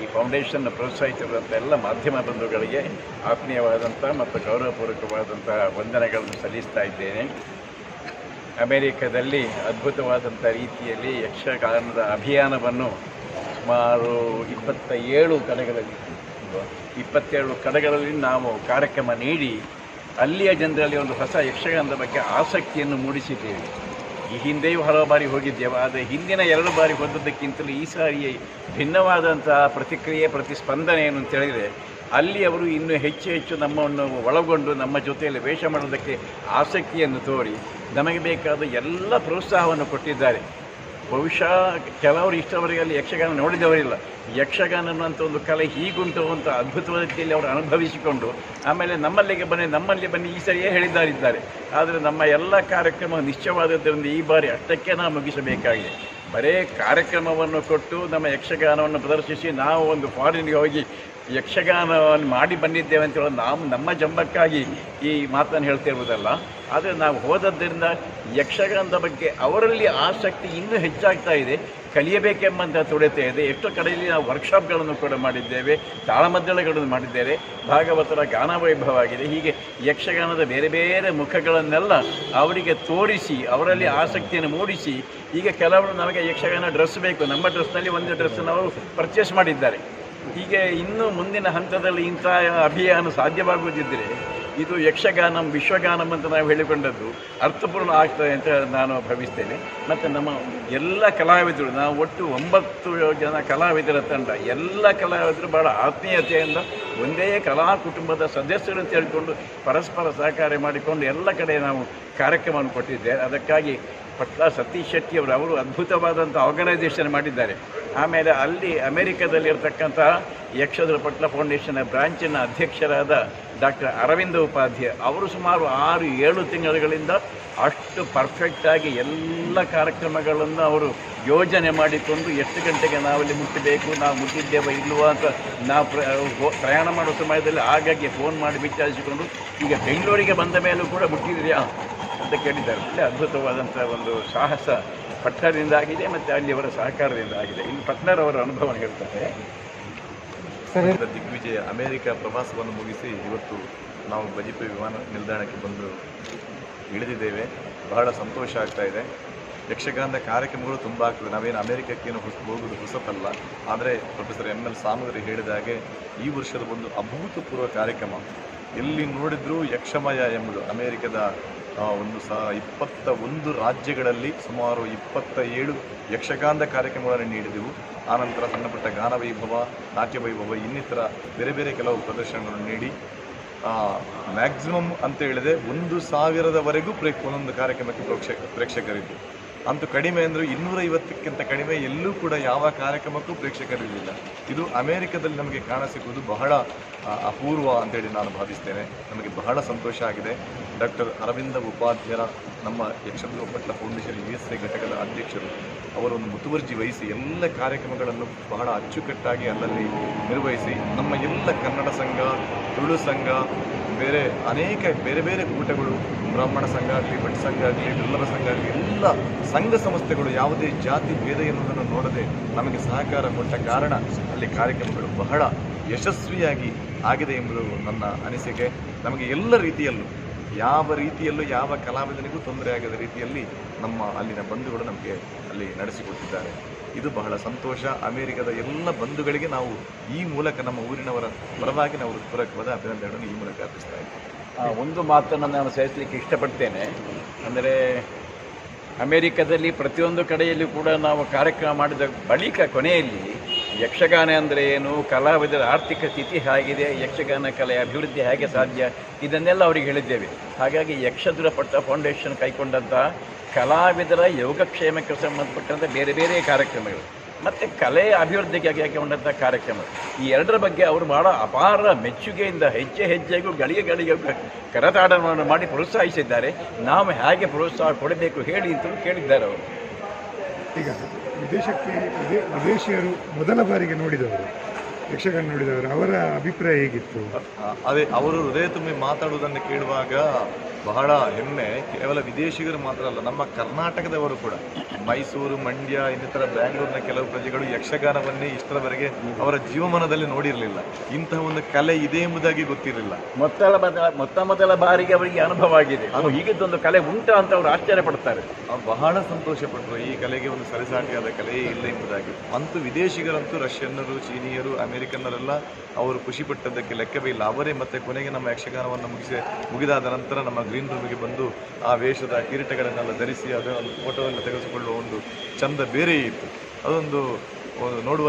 ಈ ಫೌಂಡೇಶನ್ ಪ್ರೋತ್ಸಾಹಿಸಿರುವಂಥ ಎಲ್ಲ ಮಾಧ್ಯಮ ಬಂಧುಗಳಿಗೆ ಆತ್ಮೀಯವಾದಂಥ ಮತ್ತು ಗೌರವಪೂರ್ವಕವಾದಂತಹ ವಂದನೆಗಳನ್ನು ಸಲ್ಲಿಸ್ತಾ ಇದ್ದೇನೆ. ಅಮೆರಿಕದಲ್ಲಿ ಅದ್ಭುತವಾದಂಥ ರೀತಿಯಲ್ಲಿ ಯಕ್ಷಗಾನದ ಅಭಿಯಾನವನ್ನು ಸುಮಾರು ಇಪ್ಪತ್ತ ಏಳು ಕಡೆಗಳಲ್ಲಿ ಇಪ್ಪತ್ತೇಳು ಕಡೆಗಳಲ್ಲಿ ನಾವು ಕಾರ್ಯಕ್ರಮ ನೀಡಿ ಅಲ್ಲಿಯ ಜನರಲ್ಲಿ ಒಂದು ಹೊಸ ಯಕ್ಷಗಾನದ ಬಗ್ಗೆ ಆಸಕ್ತಿಯನ್ನು ಮೂಡಿಸಿದ್ದೇವೆ. ಈ ಹಿಂದೆಯೂ ಹಲವು ಬಾರಿ ಹೋಗಿದ್ದೇವೆ, ಆದರೆ ಹಿಂದಿನ ಎರಡು ಬಾರಿ ಹೋದದ್ದಕ್ಕಿಂತಲೂ ಈ ಸಾರಿ ಭಿನ್ನವಾದಂತಹ ಪ್ರತಿಕ್ರಿಯೆ, ಪ್ರತಿಸ್ಪಂದನೆ ಏನು ಅಂತ ಹೇಳಿದರೆ, ಅಲ್ಲಿ ಅವರು ಇನ್ನೂ ಹೆಚ್ಚು ಹೆಚ್ಚು ನಮ್ಮನ್ನು ಒಳಗೊಂಡು ನಮ್ಮ ಜೊತೆಯಲ್ಲಿ ವೇಷ ಮಾಡೋದಕ್ಕೆ ಆಸಕ್ತಿಯನ್ನು ತೋರಿ, ನಮಗೆ ಬೇಕಾದ ಎಲ್ಲ ಪ್ರೋತ್ಸಾಹವನ್ನು ಕೊಟ್ಟಿದ್ದಾರೆ. ಬಹುಶಃ ಕೆಲವರು ಇಷ್ಟವರೆಗೆ ಅಲ್ಲಿ ಯಕ್ಷಗಾನ ನೋಡಿದವರಿಲ್ಲ. ಯಕ್ಷಗಾನ ಅನ್ನುವಂಥ ಒಂದು ಕಲೆ ಹೀಗುಂಟು ಅಂತ ಅದ್ಭುತವಾದ ರೀತಿಯಲ್ಲಿ ಅವರು ಅನುಭವಿಸಿಕೊಂಡು, ಆಮೇಲೆ ನಮ್ಮಲ್ಲಿಗೆ ಬನ್ನಿ, ನಮ್ಮಲ್ಲಿ ಬನ್ನಿ ಈ ಸರಿಯೇ ಹೇಳಿದ್ದಾರಿದ್ದಾರೆ. ಆದರೆ ನಮ್ಮ ಎಲ್ಲ ಕಾರ್ಯಕ್ರಮ ನಿಶ್ಚಯವಾದದ್ದರಿಂದ ಈ ಬಾರಿ ಅಷ್ಟಕ್ಕೆ ನಾವು ಮುಗಿಸಬೇಕಾಗಿದೆ. ಬರೇ ಕಾರ್ಯಕ್ರಮವನ್ನು ಕೊಟ್ಟು ನಮ್ಮ ಯಕ್ಷಗಾನವನ್ನು ಪ್ರದರ್ಶಿಸಿ ನಾವು ಒಂದು ಫಾರಿನ್ಗೆ ಹೋಗಿ ಯಕ್ಷಗಾನವನ್ನು ಮಾಡಿ ಬಂದಿದ್ದೇವೆ ಅಂತ ಹೇಳೋದು ನಾವು ನಮ್ಮ ಜಂಬಕ್ಕಾಗಿ ಈ ಮಾತನ್ನು ಹೇಳ್ತಿರುವುದಲ್ಲ. ಆದರೆ ನಾವು ಹೋದದ್ದರಿಂದ ಯಕ್ಷಗಾನದ ಬಗ್ಗೆ ಅವರಲ್ಲಿ ಆಸಕ್ತಿ ಇನ್ನೂ ಹೆಚ್ಚಾಗ್ತಾ ಇದೆ. ಕಲಿಯಬೇಕೆಂಬಂತಹ ತುಡಿತ ಇದೆ. ಎಷ್ಟೋ ಕಡೆಯಲ್ಲಿ ನಾವು ವರ್ಕ್ಶಾಪ್ಗಳನ್ನು ಕೂಡ ಮಾಡಿದ್ದೇವೆ, ತಾಳಮದ್ದಳೆಗಳನ್ನು ಮಾಡಿದ್ದೇವೆ. ಭಾಗವತರ ಗಾನ ವೈಭವ ಆಗಿದೆ. ಹೀಗೆ ಯಕ್ಷಗಾನದ ಬೇರೆ ಬೇರೆ ಮುಖಗಳನ್ನೆಲ್ಲ ಅವರಿಗೆ ತೋರಿಸಿ, ಅವರಲ್ಲಿ ಆಸಕ್ತಿಯನ್ನು ಮೂಡಿಸಿ, ಈಗ ಕೆಲವರು ನಮಗೆ ಯಕ್ಷಗಾನ ಡ್ರೆಸ್ ಬೇಕು. ನಮ್ಮ ಡ್ರೆಸ್ನಲ್ಲಿ ಒಂದು ಡ್ರೆಸ್ಸನ್ನು ಅವರು ಪರ್ಚೇಸ್ ಮಾಡಿದ್ದಾರೆ. ಹೀಗೆ ಇನ್ನು ಮುಂದಿನ ಹಂತದಲ್ಲಿ ಇಂಥ ಅಭಿಯಾನ ಸಾಧ್ಯವಾಗುವುದಿದ್ದರೆ ಇದು ಯಕ್ಷಗಾನಂ, ವಿಶ್ವಗಾನಂ ಅಂತ ನಾವು ಹೇಳಿಕೊಂಡದ್ದು ಅರ್ಥಪೂರ್ಣ ಆಗ್ತದೆ ಅಂತ ನಾನು ಭಾವಿಸ್ತೇನೆ. ಮತ್ತು ನಮ್ಮ ಎಲ್ಲ ಕಲಾವಿದರು, ನಾವು ಒಟ್ಟು ಒಂಬತ್ತು ಜನ ಕಲಾವಿದರ ತಂಡ, ಎಲ್ಲ ಕಲಾವಿದರು ಭಾಳ ಆತ್ಮೀಯತೆಯಿಂದ ಒಂದೇ ಕಲಾ ಕುಟುಂಬದ ಸದಸ್ಯರು ಅಂತ ಹೇಳಿಕೊಂಡು ಪರಸ್ಪರ ಸಹಕಾರ ಮಾಡಿಕೊಂಡು ಎಲ್ಲ ಕಡೆ ನಾವು ಕಾರ್ಯಕ್ರಮವನ್ನು ಕೊಟ್ಟಿದ್ದೇವೆ. ಅದಕ್ಕಾಗಿ ಪಟ್ಲ ಸತೀಶ್ ಶೆಟ್ಟಿ ಅವರು ಅವರು ಅದ್ಭುತವಾದಂಥ ಆರ್ಗನೈಸೇಷನ್ ಮಾಡಿದ್ದಾರೆ. ಆಮೇಲೆ ಅಲ್ಲಿ ಅಮೆರಿಕದಲ್ಲಿರ್ತಕ್ಕಂತಹ ಯಕ್ಷದ್ರ ಪಟ್ಲ ಫೌಂಡೇಶನ್ನ ಬ್ರಾಂಚಿನ ಅಧ್ಯಕ್ಷರಾದ ಡಾಕ್ಟರ್ ಅರವಿಂದ ಉಪಾಧ್ಯಾಯ ಅವರು ಸುಮಾರು ಆರು, ಏಳು ತಿಂಗಳುಗಳಿಂದ ಅಷ್ಟು ಪರ್ಫೆಕ್ಟಾಗಿ ಎಲ್ಲ ಕಾರ್ಯಕ್ರಮಗಳನ್ನು ಅವರು ಯೋಜನೆ ಮಾಡಿಕೊಂಡು ಎಷ್ಟು ಗಂಟೆಗೆ ನಾವಲ್ಲಿ ಮುಟ್ಟಬೇಕು, ನಾವು ಮುಟ್ಟಿದ್ದೇವೆ ಇಲ್ವಾ ಅಂತ ನಾವು ಪ್ರ ಪ್ರಯಾಣ ಮಾಡೋ ಸಮಯದಲ್ಲಿ ಆಗಾಗ್ಗೆ ಫೋನ್ ಮಾಡಿ ವಿಚಾರಿಸಿಕೊಂಡು ಈಗ ಬೆಂಗಳೂರಿಗೆ ಬಂದ ಮೇಲೂ ಕೂಡ ಮುಟ್ಟಿದ್ರಿಯಾ ಅಂತ ಕೇಳಿದ್ದಾರೆ. ಒಳ್ಳೆ ಅದ್ಭುತವಾದಂಥ ಒಂದು ಸಾಹಸ ಪಟ್ನರಿಂದ ಆಗಿದೆ ಮತ್ತು ಅಲ್ಲಿಯವರ ಸಹಕಾರದಿಂದ ಆಗಿದೆ. ಇನ್ನು ಪಟ್ನರವರ ಅನುಭವ ಹೇಳ್ತಾರೆ ದಿಗ್ವಿಜಯ ಅಮೆರಿಕ ಪ್ರವಾಸವನ್ನು ಮುಗಿಸಿ ಇವತ್ತು ನಾವು ಬಜಿಪೆ ವಿಮಾನ ನಿಲ್ದಾಣಕ್ಕೆ ಬಂದು ಇಳಿದಿದ್ದೇವೆ. ಬಹಳ ಸಂತೋಷ ಆಗ್ತಾ ಇದೆ. ಯಕ್ಷಗಾನದ ಕಾರ್ಯಕ್ರಮಗಳು ತುಂಬ ಆಗ್ತದೆ. ನಾವೇನು ಅಮೆರಿಕಕ್ಕೇನು ಹೊಸ ಹೋಗುವುದು ಹೊಸತಲ್ಲ. ಆದರೆ ಪ್ರೊಫೆಸರ್ ಎಂ ಎಲ್ ಸಾಮಗ್ರಿ ಹೇಳಿದ ಹಾಗೆ ಈ ವರ್ಷದ ಒಂದು ಅಭೂತಪೂರ್ವ ಕಾರ್ಯಕ್ರಮ. ಎಲ್ಲಿ ನೋಡಿದ್ರೂ ಯಕ್ಷಮಯ ಎಂಬುದು ಅಮೆರಿಕದ ಒಂದು ಸ ಇಪ್ಪತ್ತ ಒಂದು ರಾಜ್ಯಗಳಲ್ಲಿ ಸುಮಾರು ಇಪ್ಪತ್ತ ಏಳು ಯಕ್ಷಗಾನದ ಕಾರ್ಯಕ್ರಮಗಳನ್ನು ನೀಡಿದೆವು. ಆನಂತರ ಸಣ್ಣಪುಟ್ಟ ಗಾನ ವೈಭವ ನಾಟ್ಯ ವೈಭವ ಇನ್ನಿತರ ಬೇರೆ ಬೇರೆ ಕೆಲವು ಪ್ರದರ್ಶನಗಳನ್ನು ನೀಡಿ ಮ್ಯಾಕ್ಸಿಮಮ್ ಅಂತ ಹೇಳಿದೆ ಒಂದು ಸಾವಿರದವರೆಗೂ ಪ್ರೇ ಒಂದೊಂದು ಕಾರ್ಯಕ್ರಮಕ್ಕೆ ಪ್ರೇಕ್ಷಕ ಪ್ರೇಕ್ಷಕರಿದ್ದು ಅಂತೂ ಕಡಿಮೆ ಅಂದರೆ ಇನ್ನೂರೈವತ್ತಕ್ಕಿಂತ ಕಡಿಮೆ ಎಲ್ಲೂ ಕೂಡ ಯಾವ ಕಾರ್ಯಕ್ರಮಕ್ಕೂ ಪ್ರೇಕ್ಷಕರಿರಲಿಲ್ಲ ಇದು ಅಮೆರಿಕದಲ್ಲಿ ನಮಗೆ ಕಾಣಸಿಗುವುದು ಬಹಳ ಆ, ಅಪೂರ್ವ ಅಂತೇಳಿ ನಾನು ಭಾವಿಸ್ತೇನೆ. ನಮಗೆ ಬಹಳ ಸಂತೋಷ ಆಗಿದೆ. ಡಾಕ್ಟರ್ ಅರವಿಂದ ಉಪಾಧ್ಯಾಯರ ನಮ್ಮ Yakshagana Patla foundation U S A ಘಟಕದ ಅಧ್ಯಕ್ಷರು ಅವರೊಂದು ಮುತುವರ್ಜಿ ವಹಿಸಿ ಎಲ್ಲ ಕಾರ್ಯಕ್ರಮಗಳನ್ನು ಬಹಳ ಅಚ್ಚುಕಟ್ಟಾಗಿ ಅಲ್ಲಲ್ಲಿ ನಿರ್ವಹಿಸಿ ನಮ್ಮ ಎಲ್ಲ ಕನ್ನಡ ಸಂಘ, ತುಳು ಸಂಘ, ಬೇರೆ ಅನೇಕ ಬೇರೆ ಬೇರೆ ಕೂಟಗಳು, ಬ್ರಾಹ್ಮಣ ಸಂಘ ಆಗಲಿ, ಭಟ್ ಸಂಘ ಆಗಲಿ ಡುಲ್ಲರ ಸಂಘ ಆಗಲಿ, ಎಲ್ಲ ಸಂಘ ಸಂಸ್ಥೆಗಳು ಯಾವುದೇ ಜಾತಿ ಭೇದ ಎನ್ನುವುದನ್ನು ನೋಡದೆ ನಮಗೆ ಸಹಕಾರ ಕೊಟ್ಟ ಕಾರಣ ಅಲ್ಲಿ ಕಾರ್ಯಕ್ರಮಗಳು ಬಹಳ ಯಶಸ್ವಿಯಾಗಿ ಆಗಿದೆ ಎಂಬುದು ನನ್ನ ಅನಿಸಿಕೆ. ನಮಗೆ ಎಲ್ಲ ರೀತಿಯಲ್ಲೂ ಯಾವ ರೀತಿಯಲ್ಲೂ ಯಾವ ಕಲಾವಿದನಿಗೂ ತೊಂದರೆ ಆಗದ ರೀತಿಯಲ್ಲಿ ನಮ್ಮ ಅಲ್ಲಿನ ಬಂಧುಗಳು ನಮಗೆ ಅಲ್ಲಿ ನಡೆಸಿಕೊಟ್ಟಿದ್ದಾರೆ. ಇದು ಬಹಳ ಸಂತೋಷ. ಅಮೆರಿಕದ ಎಲ್ಲ ಬಂಧುಗಳಿಗೆ ನಾವು ಈ ಮೂಲಕ ನಮ್ಮ ಊರಿನವರ ಪರವಾಗಿ ನಾವು ಹೃತ್ಪೂರ್ವಕವಾದ ಅಭಿನಂದನೆಗಳನ್ನು ಈ ಮೂಲಕ ಅರ್ಪಿಸ್ತಾ ಇದ್ದೀವಿ. ಒಂದು ಮಾತನ್ನು ನಾನು ಸೇರಿಸಲಿಕ್ಕೆ ಇಷ್ಟಪಡ್ತೇನೆ. ಅಂದರೆ ಅಮೆರಿಕದಲ್ಲಿ ಪ್ರತಿಯೊಂದು ಕಡೆಯಲ್ಲಿ ಕೂಡ ನಾವು ಕಾರ್ಯಕ್ರಮ ಮಾಡಿದ ಬಳಿಕ ಕೊನೆಯಲ್ಲಿ ಯಕ್ಷಗಾನ ಅಂದರೆ ಏನು? ಕಲಾವಿದರ ಆರ್ಥಿಕ ಸ್ಥಿತಿ ಹೇಗಿದೆ? ಯಕ್ಷಗಾನ ಕಲೆ ಅಭಿವೃದ್ಧಿ ಹೇಗೆ ಸಾಧ್ಯ? ಇದನ್ನೆಲ್ಲ ಅವರಿಗೆ ಹೇಳಿದ್ದೇವೆ. ಹಾಗಾಗಿ ಯಕ್ಷದುರ ಪಟ್ಟ ಫೌಂಡೇಶನ್ ಕೈಗೊಂಡಂಥ ಕಲಾವಿದರ ಯೋಗಕ್ಷೇಮಕ್ಕೆ ಸಂಬಂಧಪಟ್ಟಂಥ ಬೇರೆ ಬೇರೆ ಕಾರ್ಯಕ್ರಮಗಳು. ಮತ್ತು ಕಲೆ ಅಭಿವೃದ್ಧಿಗಾಗಿ ಹಾಕಿಕೊಂಡಂಥ ಕಾರ್ಯಕ್ರಮ. ಈ ಎರಡರ ಬಗ್ಗೆ ಅವರು ಭಾಳ ಅಪಾರ ಮೆಚ್ಚುಗೆಯಿಂದ ಹೆಜ್ಜೆ ಹೆಜ್ಜೆಗೂ ಗಳಿಗೆ ಗಳಿಗೆ ಕರತಾಡನವನ್ನು ಮಾಡಿ ಪ್ರೋತ್ಸಾಹಿಸಿದ್ದಾರೆ. ನಾವು ಹೇಗೆ ಪ್ರೋತ್ಸಾಹ ಕೊಡಬೇಕು ಹೇಳಿ ಅಂತಲೂ ಕೇಳಿದ್ದಾರೆ ಅವರು. ಈಗ ವಿದೇಶಕ್ಕೆ ವಿದೇ- ವಿದೇಶಿಯರು ಮೊದಲ ಬಾರಿಗೆ ನೋಡಿದವರು. ಯಕ್ಷಗಾನ ನೋಡಿದವರು ಅವರ ಅಭಿಪ್ರಾಯ ಹೇಗಿತ್ತು? ಅದೇ ಅವರು ಹೃದಯ ತುಂಬಿ ಮಾತಾಡುವುದನ್ನು ಕೇಳುವಾಗ ಬಹಳ ಹೆಮ್ಮೆ. ಕೇವಲ ವಿದೇಶಿಗರು ಮಾತ್ರ ಅಲ್ಲ ನಮ್ಮ ಕರ್ನಾಟಕದವರು ಕೂಡ. ಮೈಸೂರು ಮಂಡ್ಯ ಇನ್ನಿತರ ಬ್ಯಾಂಗ್ಳೂರಿನ ಕೆಲವು ಪ್ರಜೆಗಳು ಯಕ್ಷಗಾನವನ್ನೇ ಇಷ್ಟರವರೆಗೆ ಅವರ ಜೀವಮಾನದಲ್ಲಿ ನೋಡಿರಲಿಲ್ಲ. ಇಂತಹ ಒಂದು ಕಲೆ ಇದೆ ಎಂಬುದಾಗಿ ಗೊತ್ತಿರಲಿಲ್ಲ. ಮೊತ್ತಲ ಮೊತ್ತ ಮೊದಲ ಬಾರಿಗೆ ಅವರಿಗೆ ಅನುಭವ ಆಗಿದೆ. ಹೀಗಿದ್ದ ಹೀಗಿದ್ದೊಂದು ಕಲೆ ಉಂಟಾ ಅಂತ ಅವರು ಆಶ್ಚರ್ಯ ಪಡ್ತಾರೆ. ಅವ್ರು ಬಹಳ ಸಂತೋಷಪಟ್ಟರು. ಈ ಕಲೆಗೆ ಒಂದು ಸರಿಸಾಟಿಯಾದ ಕಲೆಯೇ ಇಲ್ಲ ಎಂಬುದಾಗಿ. ಅಂತೂ ವಿದೇಶಿಗರಂತೂ ರಷ್ಯನ್ನರು ಚೀನಿಯರು ಅಮೆರಿಕನ್ನರೆಲ್ಲ ಅವರು ಖುಷಿಪಟ್ಟದ್ದಕ್ಕೆ ಲೆಕ್ಕವೇ ಇಲ್ಲ. ಅವರೇ ಮತ್ತೆ ಕೊನೆಗೆ ನಮ್ಮ ಯಕ್ಷಗಾನವನ್ನು ಮುಗಿಸಿ, ಮುಗಿದಾದ ನಂತರ ನಮ್ಮ ಗ್ರೀನ್ ರೂಮಿಗೆ ಬಂದು ಆ ವೇಷದ ಕಿರೀಟಗಳನ್ನೆಲ್ಲ ಧರಿಸಿ ಒಂದು ಫೋಟೋವನ್ನು ತೆಗೆದುಕೊಳ್ಳುವ ಒಂದು ಚಂದ ಬೇರೆ ಇತ್ತು. ಅದೊಂದು ನೋಡುವಂಥ